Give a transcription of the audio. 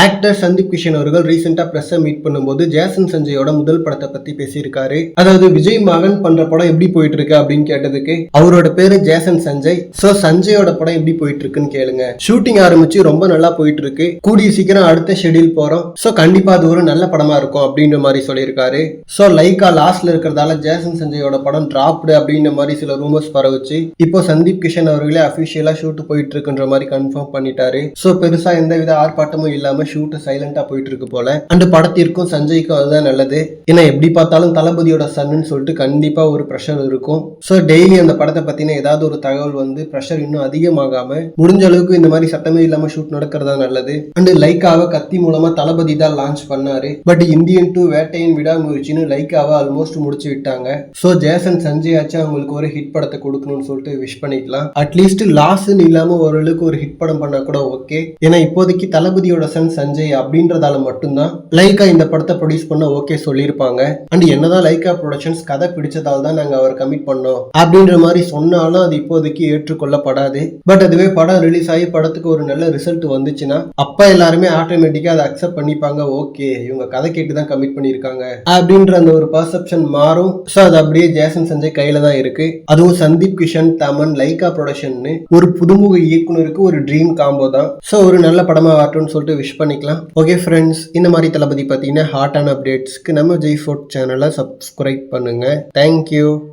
Actor Sandeep Kishan அவர்கள் ரீசெண்டா ப்ரெஸ்ஸை meet பண்ணும்போது ஜேசன் சஞ்சயோட முதல் படத்தை பத்தி பேசியிருக்காரு. அதாவது விஜய் மகன் பண்ற படம் எப்படி போயிட்டு இருக்கு அப்படின்னு கேட்டதுக்கு அவரோட பேரு ஜேசன் சஞ்சய். சோ சஞ்சயோட படம் எப்படி போயிட்டு இருக்குன்னு கேளுங்க. ஷூட்டிங் ஆரம்பிச்சு ரொம்ப நல்லா போயிட்டு இருக்கு கூடிய சீக்கிரம் அடுத்த ஷெட்யூல் போறோம். சோ கண்டிப்பா அது ஒரு நல்ல படமா இருக்கும் அப்படின்ற மாதிரி சொல்லியிருக்காரு. சோ லைக்கா லாஸ்ட்ல இருக்கிறதால ஜேசன் சஞ்சயோட படம் டிராப்டு அப்படின்ற மாதிரி சில ரூமர்ஸ் பரவுச்சு. இப்போ சந்தீப் கிஷன் அவர்களே அபிஷியலா ஷூட் போயிட்டு இருக்குன்ற மாதிரி கன்ஃபார்ம் பண்ணிட்டாரு. சோ பெருசா எந்த வித ஆர்ப்பாட்டமும் இல்லாம ஷூட் சைலண்டா போயிட்டு இருக்கு போல. அண்ட் படத்திற்கும் சஞ்சய்க்கும் அதுதான் நல்லது. ஏன்னா எப்படி பார்த்தாலும் தளபதியோட சன்னு சொல்லிட்டு கண்டிப்பா ஒரு ப்ரெஷர் இருக்கும். ஸோ டெய்லி அந்த படத்தை பத்தின ஏதாவது ஒரு தகவல் வந்து ப்ரெஷர் இன்னும் அதிகமாகாம முடிஞ்ச அளவுக்கு இந்த மாதிரி சத்தமே இல்லாம ஷூட் நடக்கிறதா நல்லது. அண்ட் லைக்காவை கத்தி மூலமா தளபதி தான் லான்ச் பண்ணாரு. பட் இந்தியன் டூ வேட்டையின் விடாமுயற்சின்னு லைக்காவை ஆல்மோஸ்ட் முடிச்சு விட்டாங்க. ஸோ ஜேசன் சஞ்சய் ஆச்சு அவங்களுக்கு ஒரு ஹிட் படத்தை கொடுக்கணும்னு சொல்லிட்டு விஷ் பண்ணிக்கலாம். அட்லீஸ்ட் லாஸ்ன்னு இல்லாம ஓரளவுக்கு ஒரு ஹிட் படம் பண்ணா கூட ஓகே ஏன்னா இப்போதைக்கு தளபதியோட சன்ஸ் சஞ்சய் அப்படின்றதால மட்டும்தான் லைக்கா இந்த படத்தை ப்ரொடியூஸ் பண்ண ஓகே சொல்லியிருப்பாங்க. அண்ட் என்னதான் லைக்கா ப்ரொடக்ஷன்ஸ் கதை பிடிச்சதால் தான் நாங்க அவர் கமிட் பண்ணோம். அப்படின்ற மாதிரி சொன்னாலும் அது இப்போதைக்கு ஏற்றுக்கொள்ளப்படாது. பட் அதுவே படம் ரிலீஸ் ஆகி படத்துக்கு ஒரு நல்ல ரிசல்ட் வந்துச்சுன்னா அப்ப எல்லாருமே ஆட்டோமேட்டிக்கா அதை அக்செப்ட் பண்ணிப்பாங்க. ஓகே இவங்க கதை கேட்டு தான் கமிட் பண்ணியிருக்காங்க. அப்படின்ற அந்த ஒரு பர்செப்ஷன் மாறும். ஸோ அது அப்படியே ஜேசன் சஞ்சய் கையில தான் இருக்கு. அதுவும் சந்தீப் கிஷன் தமன் லைகா ப்ரொடக்ஷன் ஒரு புதுமுக இயக்குனருக்கு ஒரு ட்ரீம் காம்போ தான். ஸோ ஒரு நல்ல படமா வரட்டும்னு சொல்லிட்டு விஷ் பண்ணி பண்ணிக்கலாம். ஓகே ஃப்ரெண்ட்ஸ் இந்த மாதிரி தளபதி பார்த்தீங்கன்னா ஹாட்டான அப்டேட்ஸ்க்கு நம்ம ஜெய் ஃபோர்ட் சேனலை சப்ஸ்கிரைப் பண்ணுங்க. Thank you